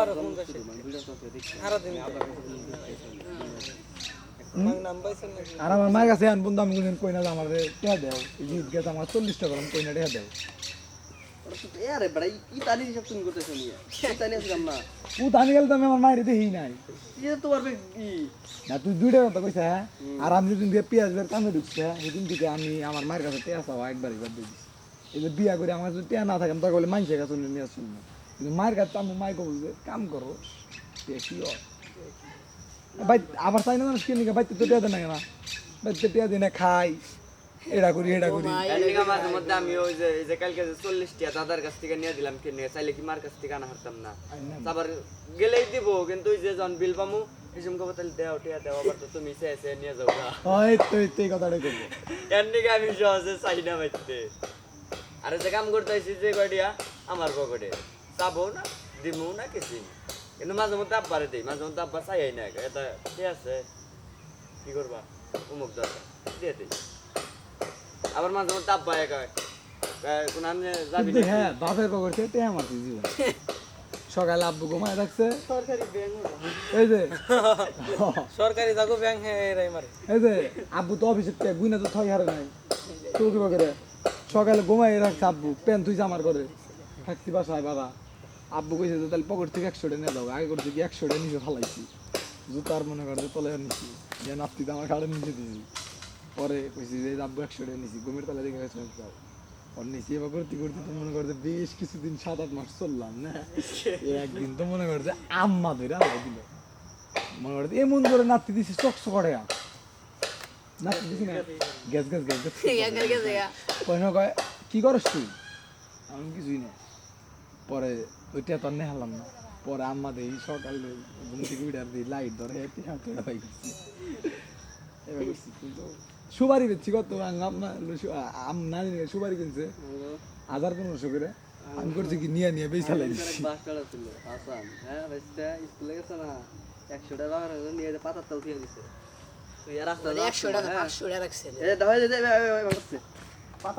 আর দেখছি। আরও দিন নাম পাইছেন নাকি? আর আমার মায়ের কাছে আন বন্ধু আমি কইনা যে আমার দেও। এই যে গেছে আমার চল্লিশটা গরম কইনা টেহা দেও। আরে বড় ইতালি হিসাব তুমি করতেছো নিয়ে ইতালি আসলাম না ও ধানি গেলে তো আমি আমার মায়ের দেখি নাই ইয়ে তোমার বে ই না তুই দুইটা কথা কইছ হ্যাঁ আর আমি যেদিন দিয়ে পেঁয়াজ বের কামে ঢুকছে হ্যাঁ, সেদিন থেকে আমি আমার মায়ের কাছে টেয়া চাওয়া একবার একবার দিয়ে দিছি এই যে বিয়া করে আমার যদি টেয়া না থাকে আমি তাকে বলে মানুষের কাছে নিয়ে আসুন না কিন্তু মায়ের কাছে তো আমি মায়ের কবল যে কাম করো তে কি হয়? ভাই আবার চাই না মানুষ কিনে বাইতে তো টেয়া দেয় না কেনা বাইতে টেয়া দিই না খাই এটা করি এটা করি। মাঝে মধ্যে আমি ওই যে এই যে কালকে যে চল্লিশ টিয়া দাদার কাছ থেকে নিয়ে দিলাম কিনে চাইলে কি মার কাছ থেকে আনা হারতাম না। আবার গেলেই দিব কিন্তু ওই যে যখন বিল পামু এসম কবে তাহলে দেও টিয়া দেও আবার তো তুমি সে এসে নিয়ে যাও না ওই তো এই তো করব এর লিগা আমি সহজে চাই না বাইতে। আর যে কাম করতে আইছি যে কয়টিয়া আমার পকেটে। চাবো না দিমু না কিছু। কিন্তু মাঝে মধ্যে আব্বারে দিই মাঝে মধ্যে আব্বা চাই না এটা ঠিক আছে? কি করবা? অমুক দরকার দিয়ে দিই। আবার মাঝে মধ্যে আব্বা একা হ্যাঁ। বাপের পকেটে টেয়া মারছি জীবন। সকালে আব্বু ঘুমায় রাখছে। সরকারি ব্যাংক এই যে। সরকারি যাগো ব্যাংক হ্যাঁ এরাই মারে। এই যে আব্বু তো অফিসে তে গুইনা তো থই হারে নাই। তো কি করে সকালে ঘুমাই রাখছে আব্বু পেন তুই আমার করে থাকতি বাসায় বাবা। আব্বু কইছে যে তাহলে পকেট থেকে একশো নিয়ে যাও আগে করছে কি একশো নিচে ফালাইছি। জুতার মনে করে তলে নিছি যে নাপতি আমার কাড়ে নিচে দিছি পরে কইছি যে আব্বু একশো নিছি। ঘুমের তলে দেখে গেছে যাও। ওর নিচে এবার করতে করতে তো মনে করছে বেশ কিছুদিন সাত আট মাস চললাম না? একদিন তো মনে করছে আম্মা ধরে আল্লাহ দিল। মনে করছে এমন করে নাতি দিছি চকচ করে নাতি দিছি না? Gas gas gas gas. Coin কয় কি করস তুই? আমি কিছুই না। পরে ওইটা তো আর নেহালাম না। পরে আম্মা দেই সকালে ঘুম থেকে উঠার দিই লাইট ধরে হেঁটে হাতে ভাই করছি এবার করছি কিন্তু সুপারি বেচছি কত আম্মা আম না নিয়ে সুপারি কিনছে হাজার পনেরোশো করে আমি করছি কি নিয়ে নিয়ে বেশ চালাই দিচ্ছি বাস টাড়া হ্যাঁ বাইসটা স্কুলে গেছে একশো টাকা নিয়ে পাতার তাল দিয়ে দিছে একশো টাকা পাঁচশো টাকা রাখছে